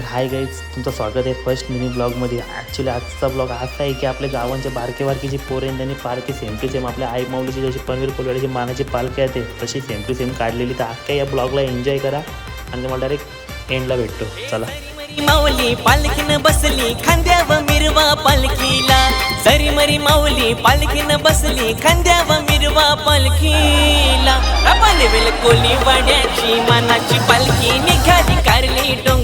तर hi guys तुमचं स्वागत आहे फर्स्ट मिनी ब्लॉगमध्ये ॲक्च्युली आजचा ब्लॉग असा आहे की आपल्या गावांचे बारके बारके जे पोरे आहेत त्यांनी पारखे सेम टू सेम आपल्या आई माऊलीची जशी पनवीर कोलवाडीची मानाची पालखी आहे तशी सेम टू सेम काढलेली. तर अख्ख्या या ब्लॉगला एन्जॉय करा आणि मला डायरेक्ट एंडला भेटतो. चला. माऊली पालखीनं बसली खांद्याव मिरवा पालखीला. सरी मरी माऊली पालखीनं बसली खांद्याव मिरवा पालखीला. कोली वाड्याची मानाची पालखी निघाली कारली डोंग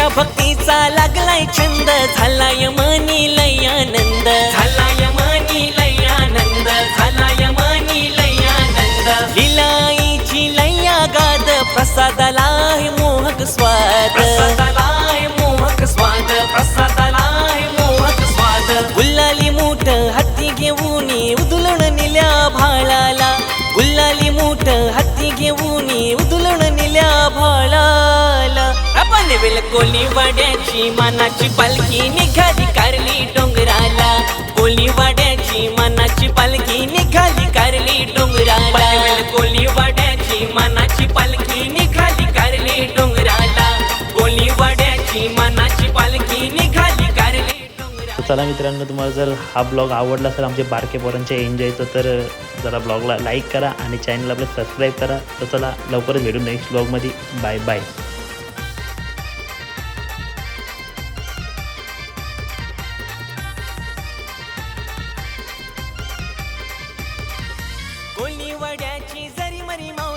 तिच्या भक्तीचा लागलाय छंद झालाय मनी लयानंद झालाय मनी लयानंद झालाय मनी लयानंद लिलाईची लया गाद प्रसादाला मोहक स्वाद. वेल कोली वाड्याची मानाची पालखी निघाली कारली डोंगराला. कोली वाड्याची मानाची पालखी निघाली कारली डोंगराला. वेल कोली वाड्याची मानाची पालखी निघाली कारली डोंगराला. कोली वाड्याची मानाची पालखी निघाली कारली डोंगराला. चला मित्रांनो तुम्हाला जर हा ब्लॉग आवडला असेल आमचे बारके पोरांचे एन्जॉयचं तर जरा ब्लॉगला लाईक करा आणि चॅनलला आपलं सबस्क्राईब करा. तर चला लवकरच भेटू नेक्स्ट ब्लॉगमध्ये बाय बाय वड्याची जरी मरी माऊ